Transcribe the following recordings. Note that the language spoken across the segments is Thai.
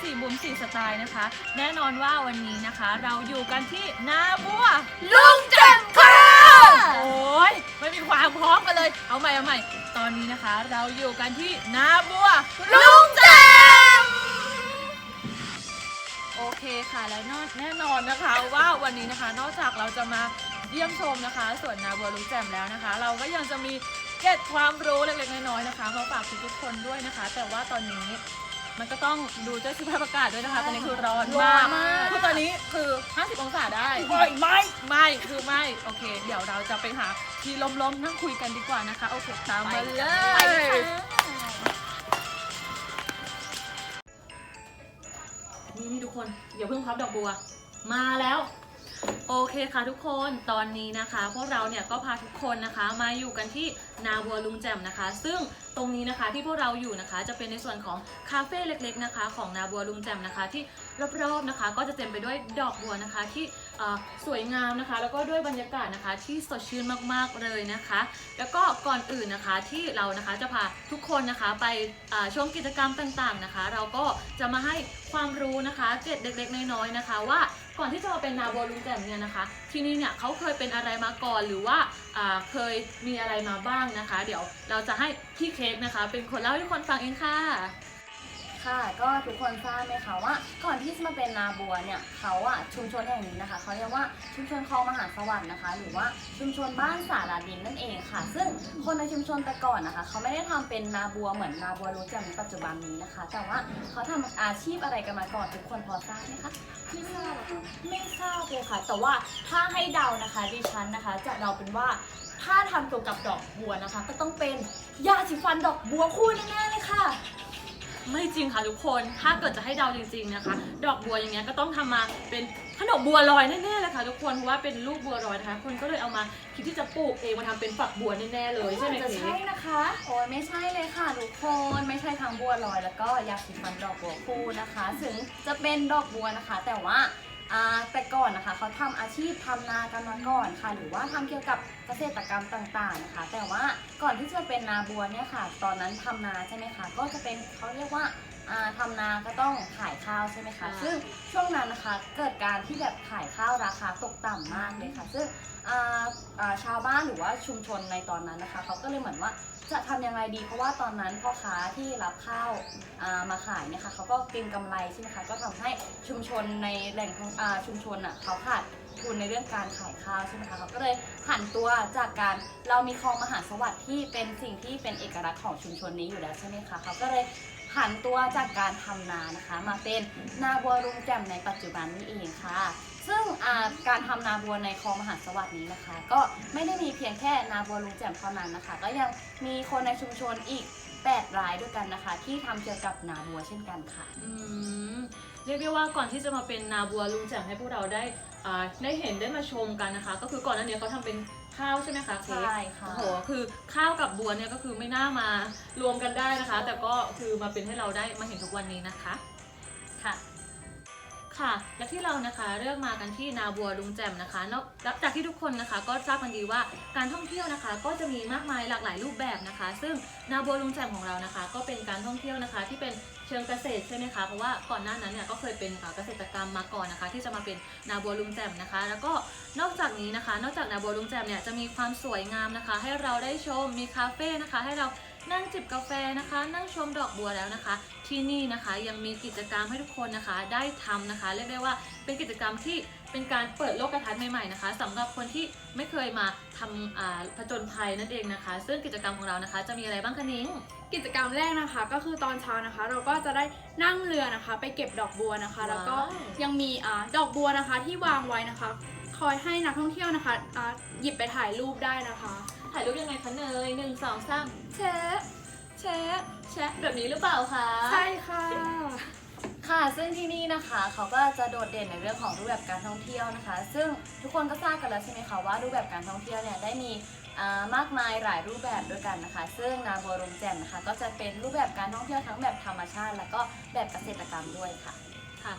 นะคะสี่สาวนะคะสี่มุมสี่สไตล์นะคะ แน่นอนว่าวันนี้นะคะ เราอยู่กันที่นาบัวลุงแจ่มค่ะ โอ้ยไม่มีความพร้อมกันเลย เอาใหม่เอาใหม่ ตอนนี้นะคะ เราอยู่กันที่นาบัวลุงแจ่มโอเคค่ะและนอกแน่นอนนะคะว่าวันนี้นะคะ นอกจากเราจะมาเยี่ยมชมนะคะสวนนาบัวลุงแจ่มแล้วนะคะ เราก็ยังจะมีเกร็ดความรู้เล็กๆน้อยๆนะคะมาฝากทุกๆคนด้วยนะคะ แต่ว่าตอนนี้ มันก็ต้องดูเจ้าสภาพอากาศด้วยนะคะ ตอนนี้คือร้อนมากคือตอนนี้คือ 50 องศาได้ไม่ไม่ไม่คือไม่ โอเค เดี๋ยวเราจะไปหาที่ล้มๆนั่งคุยกันดีกว่านะคะ โอเค ตามมาเลย นี่นี่ทุกคนอย่าเพิ่งพับดอกบัว มาแล้ว โอเคค่ะทุกคนตอนนี้นะคะ พวกเราเนี่ยก็พาทุกคนนะคะมาอยู่กันที่นาบัวลุงแจ่มนะคะ ซึ่งตรงนี้นะคะที่พวกเราอยู่นะคะ จะเป็นในส่วนของคาเฟ่เล็กๆนะคะ ของนาบัวลุงแจ่มนะคะ ที่รอบๆนะคะ ก็จะเต็มไปด้วยดอกบัวนะคะที่ สวยงามนะคะ แล้วก็ด้วยบรรยากาศนะคะที่สดชื่นมากๆเลยนะคะ แล้วก็ก่อนอื่นนะคะที่เรานะคะจะพาทุกคนนะคะไปอ่าชมกิจกรรมต่างๆนะคะ เราก็จะมาให้ความรู้นะคะเกร็ดเล็กๆน้อยๆนะคะ ว่าก่อนที่จะมาเป็นนาโบลุงแจ่มเนี่ยนะคะ ที่นี่เนี่ยเขาเคยเป็นอะไรมาก่อนหรือว่าอ่าเคยมีอะไรมาบ้างนะคะ เดี๋ยวเราจะให้พี่เค้กนะคะ เป็นคนเล่าให้ทุกคนฟังเองค่ะ ค่ะก็ทุกคนทราบไหมคะว่า ก่อนที่จะมาเป็นนาบัวเนี่ยเขาอะชุมชนแห่งนี้นะคะเขาเรียกว่าชุมชนคลองมหาสวัสดิ์นะคะ หรือว่าชุมชนบ้านสาราดินนั่นเองค่ะ ซึ่งคนในชุมชนแต่ก่อนนะคะเขาไม่ได้ทำเป็นนาบัวเหมือนนาบัวรู้จักในปัจจุบันนี้นะคะ แต่ว่าเขาทำอาชีพอะไรกันมาก่อนทุกคนพอทราบไหมคะไม่ทราบไม่ทราบเลยค่ะ แต่ว่าถ้าให้เดานะคะดิฉันนะคะ จะเดาเป็นว่าถ้าทำเกี่ยวกับดอกบัวนะคะ ก็ต้องเป็นยาสีฟันดอกบัวคู่แน่ๆเลยค่ะ ไม่จริงค่ะทุกคน ถ้าเกิดจะให้เดาจริง ๆนะคะ ดอกบัวอย่างเงี้ยก็ต้องทำมาเป็นขนมบัวลอยแน่ๆเลยค่ะทุกคน เพราะว่าเป็นลูกบัวลอยนะคะ คนก็เลยเอามาคิดที่จะปลูกเองมาทำเป็นฝักบัวแน่ๆเลยใช่ไหมจะเค้ใช่กนะคะ โอ้ยไม่ใช่เลยค่ะทุกคน ไม่ใช่ทั้งบัวลอย แล้วก็ยาสีฟันดอกบัวคู่นะคะ ถึงจะเป็นดอกบัวนะคะ แต่ว่า อ่าแต่ก่อนนะคะเขาทำอาชีพทำนากันมาก่อนค่ะ หรือว่าทำเกี่ยวกับเกษตรกรรมต่างๆนะคะ แต่ว่าก่อนที่จะเป็นนาบัวเนี่ยค่ะ ตอนนั้นทำนาใช่ไหมคะก็จะเป็นเขาเรียกว่าอ่า ทำนาก็ต้องขายข้าวใช่ไหมคะซึ่งช่วงนั้นนะคะเกิดการที่แบบขายข้าวราคาตกต่ำมากเลยค่ะ ซึ่งอ่าอ่าชาวบ้านหรือว่าชุมชนในตอนนั้นนะคะเขาก็เลยเหมือนว่าจะทำยังไงดี เพราะว่าตอนนั้นพ่อค้าที่รับข้าวอ่ามาขายเนี่ยค่ะเขาก็เก็งกำไรใช่ไหมคะก็ทำให้ชุมชนในแหล่งท่องอ่าชุมชนอะเขาขาดทุนในเรื่องการขายข้าวใช่ไหมคะเขาก็เลยหันตัวจากการเรามีคลองมหาสวัสดิ์ที่เป็นสิ่งที่เป็นเอกลักษณ์ของชุมชนนี้อยู่แล้วใช่ไหมคะเขาก็เลย ผันตัวจากการทำนานะคะ มาเป็นนาบัวรุงแจ่มในปัจจุบันนี้เองค่ะ ซึ่งาการทำนาบัวในคลองมหาสวัสดิ์นี้นะคะ ก็ไม่ได้มีเพียงแค่นาบัวรุงแจ่มเท่านั้นนะคะ ก็ยังมีคนในชุมชนอีก 8 รายด้วยกันนะคะ ที่ทำเกี่ยวกับนาบัวเช่นกันค่ะอืม เรียกได้ว่าก่อนที่จะมาเป็นนาบัวลุงแจ่มให้พวกเราได้อ่าได้เห็นได้มาชมกันนะคะ ก็คือก่อนหน้านี้เขาทำเป็นข้าวใช่ไหมคะเค้ก ใช่ค่ะ โอ้โห คือข้าวกับบัวเนี่ยก็คือไม่น่ามารวมกันได้นะคะ แต่ก็คือมาเป็นให้เราได้มาเห็นทุกวันนี้นะคะ ค่ะ ค่ะ และที่เรานะคะเลือกมากันที่นาบัวลุงแจ่มนะคะนอกจากที่ทุกคนนะคะก็ทราบกันดีว่าการท่องเที่ยวนะคะ ก็จะมีมากมายหลากหลายรูปแบบนะคะ ซึ่งนาบัวลุงแจ่มของเรานะคะ ก็เป็นการท่ องเที่ยวนะคะ ที่เป็นเชิงเกษตรใช่ไหมคะเพราะว่าก่อนหน้านั้นเนี่ยก็เคยเป็นเกษตรกรรมมาก่อนนะคะ ที่จะมาเป็นนาบัวลุงแจ่มนะคะ แล้วก็นอกจากนี้นะคะ นอกจากนาบัวลุงแจ่มเนี่ยจะมีความสวยงามนะคะ ให้เราได้ชมมีคาเฟ่นะคะ ให้เรานั่งจิบกาแฟนะคะ นั่งชมดอกบัวแล้วนะคะ ที่นี่นะคะยังมีกิจกรรมให้ทุกคนนะคะ ได้ทำนะคะเรียกได้ว่าเป็นกิจกรรมที่ เป็นการเปิดโลกทัศน์ใหม่ๆนะคะสำหรับคนที่ไม่เคยมาทำอ่าผจญภัยนั่นเองนะคะ ซึ่งกิจกรรมของเรานะคะ จะมีอะไรบ้างคะนิ้งกิจกรรมแรกนะคะก็คือตอนเช้านะคะ เราก็จะได้นั่งเรือนะคะ ไปเก็บดอกบัวนะคะ แล้วก็ว้าวยังมีอ่าดอกบัวนะคะที่วางไว้นะคะ คอยให้นักท่องเที่ยวนะคะอ่าหยิบไปถ่ายรูปได้นะคะ ถ่ายรูปยังไงคะเนยหนึ่งสองสามแชะแชะแชะแบบนี้หรือเปล่าคะใช่ค่ะ ค่ะ ซึ่งที่นี่นะคะเขาก็จะโดดเด่นในเรื่องของรูปแบบการท่องเที่ยวนะคะ ซึ่งทุกคนก็ทราบกันแล้วใช่ไหมคะว่ารูปแบบการท่องเที่ยวเนี่ยได้มีอ่ามากมายหลายรูปแบบด้วยกันนะคะ ซึ่งนาบัวรุงแจ่มนะคะก็จะเป็นรูปแบบการท่องเที่ยวทั้งแบบธรรมชาติ แล้วก็แบบเกษตรกรรมด้วยค่ะค่ะ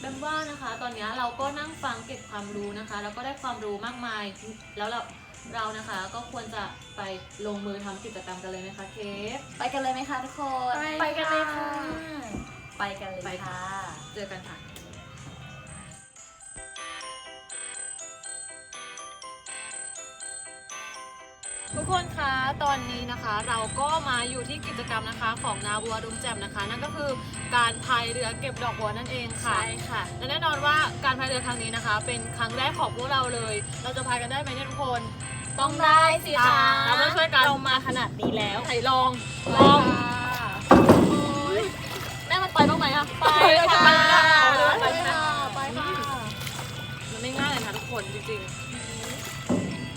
แบมว่านะคะตอนนี้เราก็นั่งฟังเก็บความรู้นะคะ แล้วก็ได้ความรู้มากมาย แล้วเราเรานะคะก็ควรจะไปลงมือทำกิจกรรมกันเลยไหมคะเคฟไปกันเลยไหมคะทุกคน ไปกันเลยค่ะ ไปกันเลยไปค่ะ ค่ะ เจอกันค่ะ ทุกคนคะตอนนี้นะคะ เราก็มาอยู่ที่กิจกรรมนะคะของนาบัวดุมแจ่มนะคะ นั่นก็คือการพายเรือเก็บดอกบัวนั่นเองค่ะ ใช่ค่ะ และแน่นอนว่าการพายเรือครั้งนี้นะคะ เป็นครั้งแรกของพวกเราเลย เราจะพายกันได้ไหมเนี่ยทุกคนต้องได้สิคะเราต้องช่วยกันเรามาขนาดนี้แล้ว ไหนลองลองแไหมอะไปค่ะไปค่ะ ไปค่ะไปค่ะมันไม่ง่ายเลยนะทุกคนจริง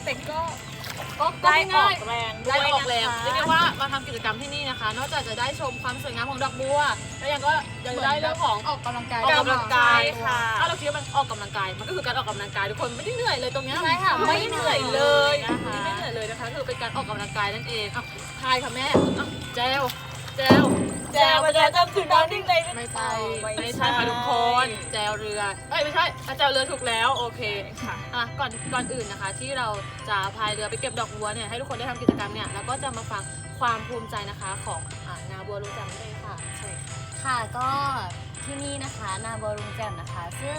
แต่ก็ๆก็ได้ไม่อง่าอยกแรงได้ด้วยออกแรงนะคะเรียกได้ว่ามาทำกิจกรรมที่นี่นะคะ นอกจากจะได้ชมความสวยงามของดอกบัวแล้วยังก็ยังได้เรื่องของออกกำลังกายออกกำลังกายใช่ค่ะถ้าเราคิดว่ามันออกกำลังกายมันก็คือการออกกำลังกายทุกคนไม่ได้เหนื่อยเลยตรงเนี้ยใช่ค่ะไม่เหนื่อยเลยนะคะไม่เหนื่อยเลยนะคะคือเป็นการออกกำลังกายนั่นเองอะทายค่ะแม่อะแจวแจวแจวไปแจวจำถึงน้องดิ้งเลยไม่ใช่ไม่ใช่ค่ะทุกคนแจวเรือเอ้ยไม่ใช่อะแจวเรือถูกแล้วโอเคค่ะอะก่อนก่อนอื่นนะคะ ที่เราจะพายเรือไปเก็บดอกบัวเนี่ยให้ทุกคนได้ทำกิจกรรมเนี่ยแล้วก็จะมาฟังความภูมิใจนะคะของอ่านาบัวรู้จักนั่นเองค่ะใช่ค่ะค่ะก็ที่นี่นะคะนาบัวรุงแจมนะคะ ซึ่ง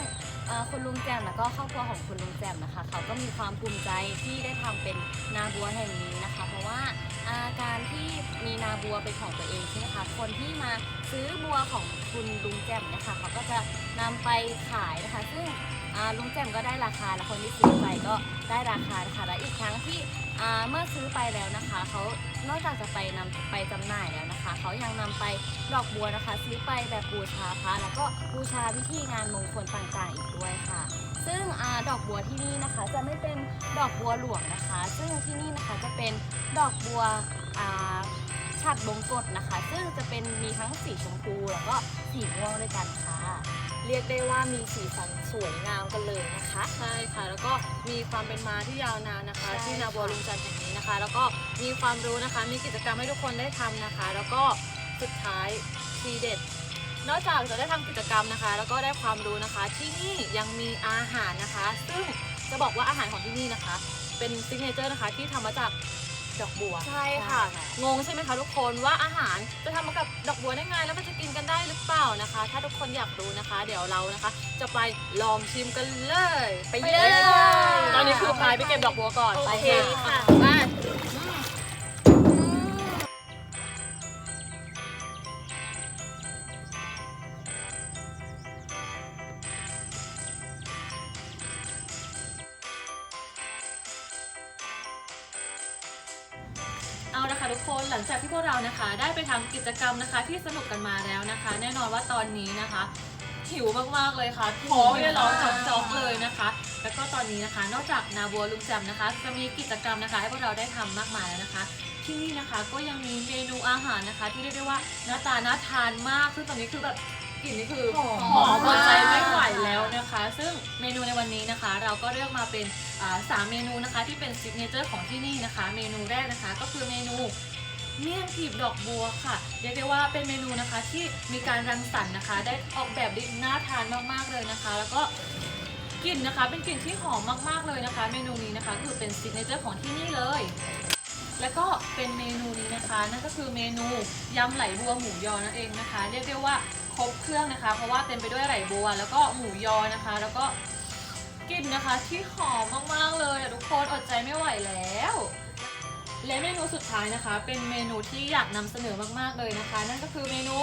คุณลุงแจมแล้วก็ครอบครัวของคุณลุงแจมนะคะ เขาก็มีความภูมิใจที่ได้ทำเป็นนาบัวแห่งนี้นะคะ ว่าอาการที่มีนาบัวเป็นของตัวเองใช่ไหมคะคนที่มาซื้อบัวของคุณลุงแจ่มนะคะเขาก็จะนำไปขายนะคะ ซึ่งลุงแจ่มก็ได้ราคาและคนที่ซื้อไปก็ได้ราคานะคะและอีกครั้งที่เมื่อซื้อไปแล้วนะคะเขานอกจากจะไปนำไปจำหน่ายแล้วนะคะเขายังนำไปดอกบัวนะคะ ซื้อไปแบบบูชาพระแล้วก็บูชาพิธีงานมงคลต่างๆ อีกด้วยค่ะ ซึ่งอาดอกบัวที่นี่นะคะจะไม่เป็นดอกบัวหลวงนะคะ ซึ่งที่นี่นะคะจะเป็นดอกบัวอ่าฉัดบงกฎนะคะ ซึ่งจะเป็นมีทั้งสีชมพูแล้วก็สีม่วงด้วยกันค่ะ เรียกได้ว่ามีสีสันสวยงามกันเลยนะคะ ใช่ค่ะ แล้วก็มีความเป็นมาที่ยาวนานนะคะใช่ที่นาบัวค่ะลุงจันทร์แห่งนี้นะคะ แล้วก็มีความรู้นะคะ มีกิจกรรมให้ทุกคนได้ทำนะคะ แล้วก็สุดท้ายทีเด็ด นอกจากจะได้ทำกิจกรรมนะคะ แล้วก็ได้ความรู้นะคะ ที่นี่ยังมีอาหารนะคะ ซึ่งจะบอกว่าอาหารของที่นี่นะคะ เป็นซิกเนเจอร์นะคะที่ทำมาจากดอกบัว ใช่ค่ะ งงใช่ไหมคะทุกคนว่าอาหารจะทำมากับดอกบัวได้ไงแล้วมันจะกินกันได้หรือเปล่านะคะ ถ้าทุกคนอยากรู้นะคะ เดี๋ยวเรานะคะ จะไปลองชิมกันเลยไปเลย ตอนนี้คือพายไปเก็บดอกบัวก่อนโอเคค่ะ ไป ทุกคนหลังจากที่พวกเรานะคะ ได้ไปทำกิจกรรมนะคะ ที่สนุกกันมาแล้วนะคะ แน่นอนว่าตอนนี้นะคะหิวมากๆเลยค่ะท้องเนี่ยร้องจอกๆเลยนะคะ แล้วก็ตอนนี้นะคะ นอกจากนาบัวลุงแจมนะคะ จะมีกิจกรรมนะคะ ให้พวกเราได้ทำมากมายแล้วนะคะที่นี่นะคะก็ยังมีเมนูอาหารนะคะ ที่เรียกได้ว่าหน้าตาน่าทานมากซึ่งตอนนี้คือแบบ กลิ่นนี่คือหอมหอมมากใจไม่ไหวแล้วนะคะ ซึ่งเมนูในวันนี้นะคะ เราก็เลือกมาเป็นอ่าสามเมนูนะคะ ที่เป็นซิกเนเจอร์ของที่นี่นะคะ เมนูแรกนะคะ ก็คือเมนูเมี่ยงกลีบดอกบัวค่ะเรียกได้ว่าเป็นเมนูนะคะที่มีการรังสรรค์นะคะ ได้ออกแบบได้น่าทานมากๆเลยนะคะ แล้วก็กลิ่นนะคะ เป็นกลิ่นที่หอมมากๆเลยนะคะ เมนูนี้นะคะคือเป็นซิกเนเจอร์ของที่นี่เลย แล้วก็เป็นเมนูนี้นะคะนั่นก็คือเมนูยำไหลบัวหมูยอนั่นเองนะคะ เรียกได้ว่า ครบเครื่องนะคะ เพราะว่าเต็มไปด้วยไหลบัว แล้วก็หมูยอนะคะ แล้วก็กลิ่นนะคะที่หอมมากๆเลยอะทุกคนอดใจไม่ไหวแล้ว และเมนูสุดท้ายนะคะ เป็นเมนูที่อยากนำเสนอมากๆเลยนะคะ นั่นก็คือเมนู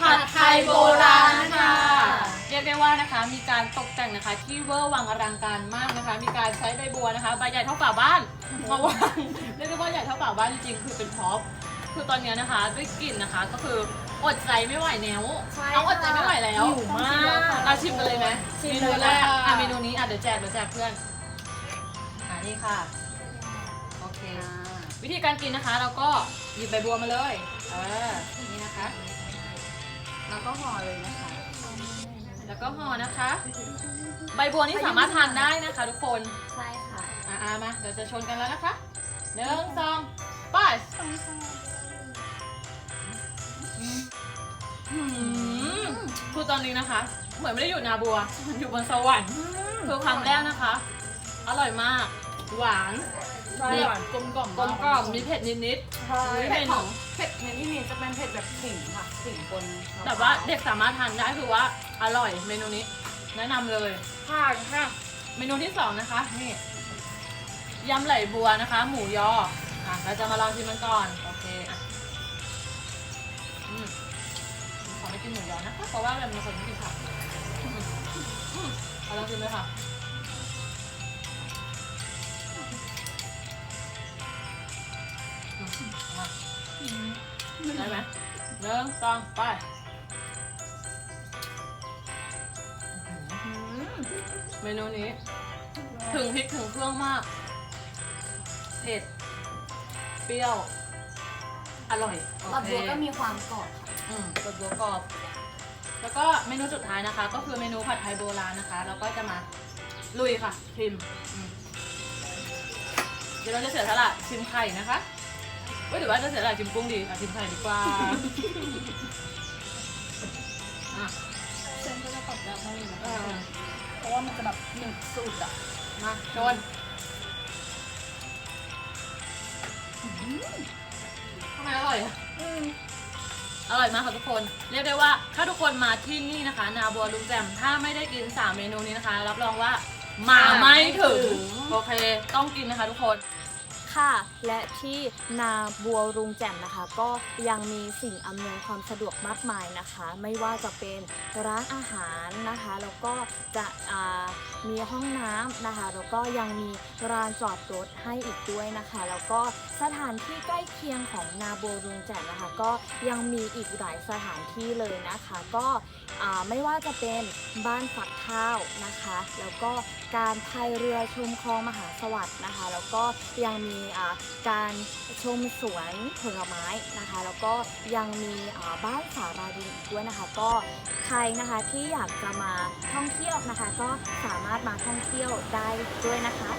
ผัดไทยโบราณค่ะ เรียกได้ว่านะคะมีการตกแต่งนะคะ ที่เวอร์วังอลังการมากนะคะ มีการใช้ใบบัวนะคะใบใหญ่เท่าฝาบ้านมาวางเรียกได้ว่าใหญ่เท่าฝาบ้านจริงๆคือเป็นท็อป คือตอนเนี้ยนะคะด้วยกลิ่นนะคะ ก็คืออดใจไม่ไหวแล้วใช่น้องอดใจไม่ไหวแล้วหิวมากเราชิมกันเลยไหมชิมเมนูแรกเลยค่ะ อะเมนูนี้อะเดี๋ยวแจกเดี๋ยวแจกเพื่อนอ่านี่ค่ะโอเค วิธีการกินนะคะ เราก็หยิบใบบัวมาเลยเออนี่นะคะ แล้วก็ห่อเลยนะคะ แล้วก็ห่อนะคะ ใบบัวนี่สามารถทานได้นะคะ ทุกคน ใช่ค่ะ อ่ามาเดี๋ยวจะชนกันแล้วนะคะหนึ่งสองไปอืม คือตอนนี้นะคะ เหมือนไม่ได้อยู่นาบัว อยู่บนสวรรค์คือคำแรกนะคะ อร่อยมาก หวานใช่หวานกลมกล่อมกลมกล่อมมีเผ็ดนิดใช่อุ๊ยเผ็ดของเผ็ดในที่นี้จะเป็นเผ็ดแบบขิงค่ะขิงบนมะพร้ๆแต่ว่าเด็กสามารถทานได้คือว่าอร่อยเมนูนี้ แนะนำเลยผ่านค่ะเมนูที่สองนะคะนี่ยำไหลบัวนะคะ หมูยออะเราจะมาลองชิมมันก่อนโอเค กินหมูยอนะคะเพราะว่าแบบมีคนไม่กินผักเอาลองชิมเลยค่ะได้ไหมหนึ่งสองไปเมนูนี้ ถึงพริกถึงเครื่องมาก เผ็ด เปรี้ยว อร่อยบับโอเคบัวก็มีความกรอบค่ะ อืมกดบัวกรอบ แล้วก็เมนูสุดท้ายนะคะ ก็คือเมนูผัดไทยโบราณนะคะเราก็จะมาลุยค่ะชิมอืมเดี๋ยวเราจะเสียสละชิมไข่นะคะเว้ยหรือว่าจะเสียสละชิมกุ้งดีอะชิมไข่ดีกว่าอะเส้นก็จะกรอบแบบนี้นะเออเพราะว่ามันจะแบบหนึบสุดอะมาโดนทำไมอร่อยอะอ ร่อยมากค่ะทุกคน เรียกได้ว่าถ้าทุกคนมาที่นี่นะคะ นาบัวลุงแจมถ้าไม่ได้กิน 3 เมนูนี้นะคะ รับรองว่ามาไม่ถึง โอเค ต้องกินนะคะทุกคน ค่ะ และที่นาบัวรุงแจ่มนะคะ ก็ยังมีสิ่งอำนวยความสะดวกมากมายนะคะ ไม่ว่าจะเป็นร้านอาหารนะคะ แล้วก็จะมีห้องน้ำนะคะ แล้วก็ยังมีร้านจอดรถให้อีกด้วยนะคะ แล้วก็สถานที่ใกล้เคียงของนาบัวรุงแจ่มนะคะ ก็ยังมีอีกหลายสถานที่เลยนะคะ ก็ ไม่ว่าจะเป็นบ้านฝักข้าวนะคะ แล้วก็การพายเรือชมคลองมหาสวัสดิ์นะคะ แล้วก็ยังมีการชมสวนผลไม้นะคะ แล้วก็ยังมีบ้านสาราดินอีด้วยนะคะ ก็ใครนะคะที่อยากจะมาท่องเที่ยวนะคะ ก็สามารถมาท่องเที่ยวได้ด้วยนะคะ